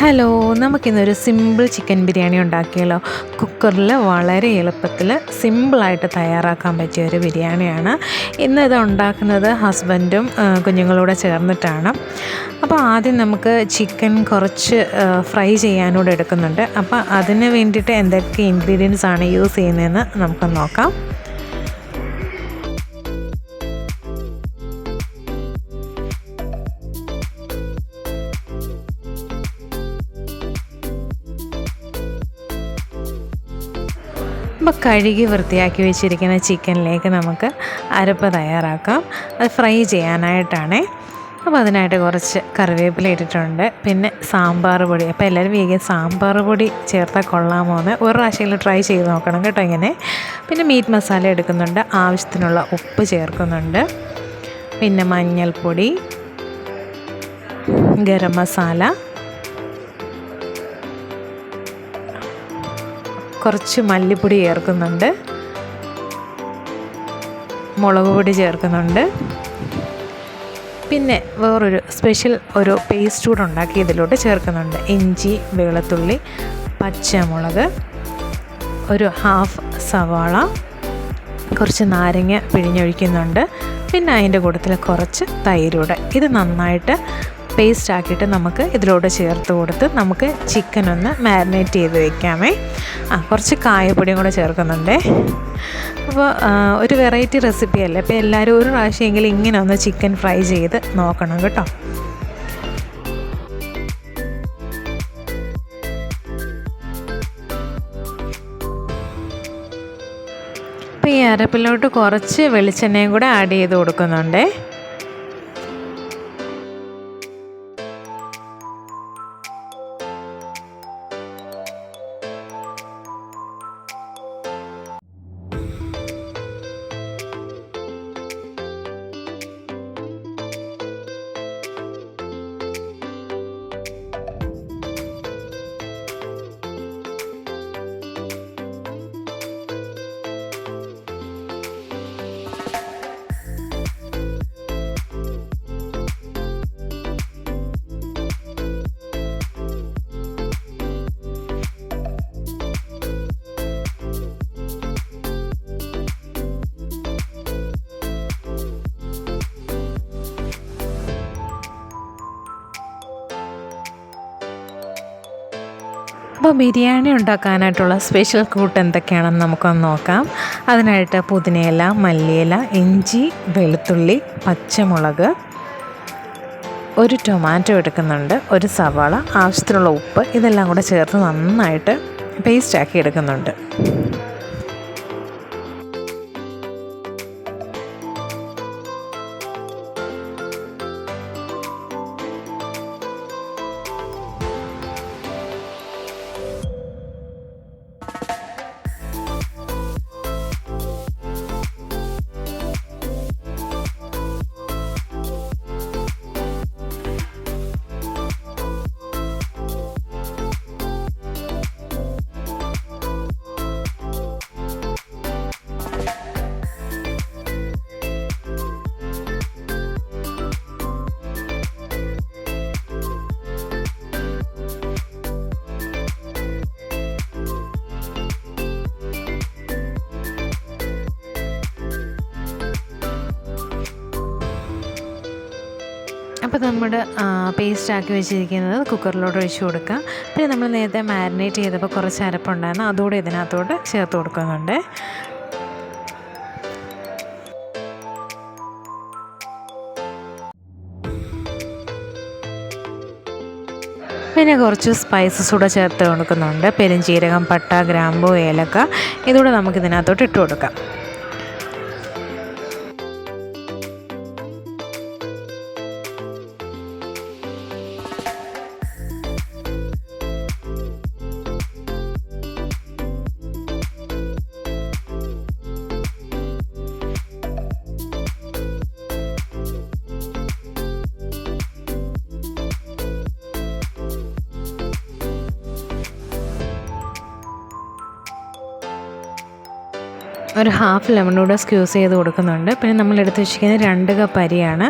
Hello നമുക്കിന്നൊരു simple chicken biryani ഉണ്ടാക്കിയല്ലോ കുക്കറിൽ വളരെ എളുപ്പത്തിൽ സിമ്പിളായിട്ട് തയ്യാറാക്കാൻ പറ്റിയ ഒരു ബിരിയാണിയാണ്. ഇന്ന് ഇത് ഉണ്ടാക്കുന്നത് ഹസ്ബൻഡും കുഞ്ഞുങ്ങളൂടെ ചേർന്നിട്ടാണ്. അപ്പോൾ ആദ്യം നമുക്ക് ചിക്കൻ കുറച്ച് ഫ്രൈ ചെയ്യാനൂടെ എടുക്കുന്നുണ്ട്. അപ്പോൾ അതിന് വേണ്ടിയിട്ട് എന്തൊക്കെ ഇൻഗ്രീഡിയൻസ് ആണ് യൂസ് ചെയ്യുന്നതെന്ന് നമുക്ക് നോക്കാം. അപ്പോൾ കഴുകി വൃത്തിയാക്കി വെച്ചിരിക്കുന്ന ചിക്കനിലേക്ക് നമുക്ക് അരപ്പ് തയ്യാറാക്കാം. അത് ഫ്രൈ ചെയ്യാനായിട്ടാണേ. അപ്പോൾ അതിനായിട്ട് കുറച്ച് കറിവേപ്പില ഇട്ടിട്ടുണ്ട്. പിന്നെ സാമ്പാർ പൊടി. അപ്പോൾ എല്ലാവരും വേഗം സാമ്പാർ പൊടി ചേർത്താൽ കൊള്ളാമോ എന്ന് ഒരു പ്രാവശ്യം ട്രൈ ചെയ്ത് നോക്കണം കേട്ടോ ഇങ്ങനെ. പിന്നെ മീറ്റ് മസാല എടുക്കുന്നുണ്ട്. ആവശ്യത്തിനുള്ള ഉപ്പ് ചേർക്കുന്നുണ്ട്. പിന്നെ മഞ്ഞൾപ്പൊടി ഗരം മസാല കുറച്ച് മല്ലിപ്പൊടി ചേർക്കുന്നുണ്ട്. മുളക് പൊടി ചേർക്കുന്നുണ്ട്. പിന്നെ വേറൊരു സ്പെഷ്യൽ ഒരു പേസ്റ്റ് കൂടെ ഉണ്ടാക്കി ഇതിലോട്ട് ചേർക്കുന്നുണ്ട്. ഇഞ്ചി വെളുത്തുള്ളി പച്ചമുളക് ഒരു ഹാഫ് സവാള കുറച്ച് നാരങ്ങ പിഴിഞ്ഞൊഴിക്കുന്നുണ്ട്. പിന്നെ അതിന്റെ കൂട്ടത്തിൽ കുറച്ച് തൈരൂടെ ഇത് നന്നായിട്ട് പേസ്റ്റ് ആക്കിയിട്ട് നമുക്ക് ഇതിലോട്ട് ചേർത്ത് കൊടുത്ത് നമുക്ക് ചിക്കൻ ഒന്ന് മാരിനേറ്റ് ചെയ്ത് വെക്കാമേ. ആ കുറച്ച് കായപ്പൊടിയും കൂടെ ചേർക്കുന്നുണ്ടേ. അപ്പോൾ ഒരു വെറൈറ്റി റെസിപ്പി അല്ലേ? അപ്പോൾ എല്ലാവരും ഒരു പ്രാവശ്യമെങ്കിലും ഇങ്ങനെ ഒന്ന് ചിക്കൻ ഫ്രൈ ചെയ്ത് നോക്കണം കേട്ടോ. അപ്പോൾ ഈ അരപ്പിലോട്ട് കുറച്ച് വെളിച്ചെണ്ണയും കൂടെ ആഡ് ചെയ്ത് കൊടുക്കുന്നുണ്ടേ. അപ്പോൾ ബിരിയാണി ഉണ്ടാക്കാനായിട്ടുള്ള സ്പെഷ്യൽ കൂട്ട് എന്തൊക്കെയാണെന്ന് നമുക്കൊന്ന് നോക്കാം. അതിനായിട്ട് പുതിനയില മല്ലിയില ഇഞ്ചി വെളുത്തുള്ളി പച്ചമുളക് ഒരു ടൊമാറ്റോ എടുക്കുന്നുണ്ട് ഒരു സവാള ആവശ്യത്തിനുള്ള ഉപ്പ് ഇതെല്ലാം കൂടെ ചേർത്ത് നന്നായിട്ട് പേസ്റ്റാക്കി എടുക്കുന്നുണ്ട്. നമ്മുടെ പേസ്റ്റ് ആക്കി വെച്ചിരിക്കുന്നത് കുക്കറിലോട്ട് ഒഴിച്ച് കൊടുക്കാം പിന്നെ നമ്മൾ നേരത്തെ മാരിനേറ്റ് ചെയ്തപ്പോൾ കുറച്ച് അരപ്പുണ്ടായിരുന്നു. അതുകൂടെ ഇതിനകത്തോട്ട് ചേർത്ത് കൊടുക്കുന്നുണ്ട്. പിന്നെ കുറച്ച് സ്പൈസസ് കൂടെ ചേർത്ത് കൊടുക്കുന്നുണ്ട്. പെരുംജീരകം പട്ട ഗ്രാമ്പു ഏലക്ക. ഇതുകൂടെ നമുക്ക് ഇതിനകത്തോട്ട് ഇട്ട് കൊടുക്കാം. ഒരു ഹാഫ് ലെമൺ കൂടെ സ്ക്യൂസ് ചെയ്ത് കൊടുക്കുന്നുണ്ട്. പിന്നെ നമ്മൾ എടുത്ത് വെച്ചിരിക്കുന്നത് രണ്ട് കപ്പ് അരിയാണ്.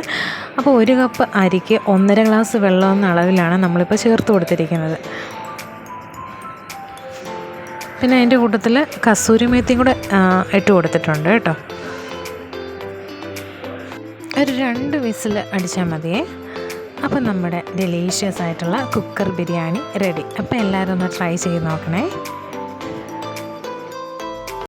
അപ്പോൾ ഒരു കപ്പ് അരിക്ക് ഒന്നര ഗ്ലാസ് വെള്ളം എന്ന അളവിലാണ് നമ്മളിപ്പോൾ ചേർത്ത് കൊടുത്തിരിക്കുന്നത്. പിന്നെ അതിന്റെ കൂട്ടത്തിൽ കസൂരി മേത്തിയും കൂടെ ഇട്ട് കൊടുത്തിട്ടുണ്ട് കേട്ടോ. ഒരു രണ്ട് വിസിൽ അടിച്ചാൽ മതിയേ. അപ്പോൾ നമ്മുടെ ഡെലീഷ്യസ് ആയിട്ടുള്ള കുക്കർ ബിരിയാണി റെഡി അപ്പോൾ എല്ലാവരും ഒന്ന് ട്രൈ ചെയ്ത് നോക്കണേ.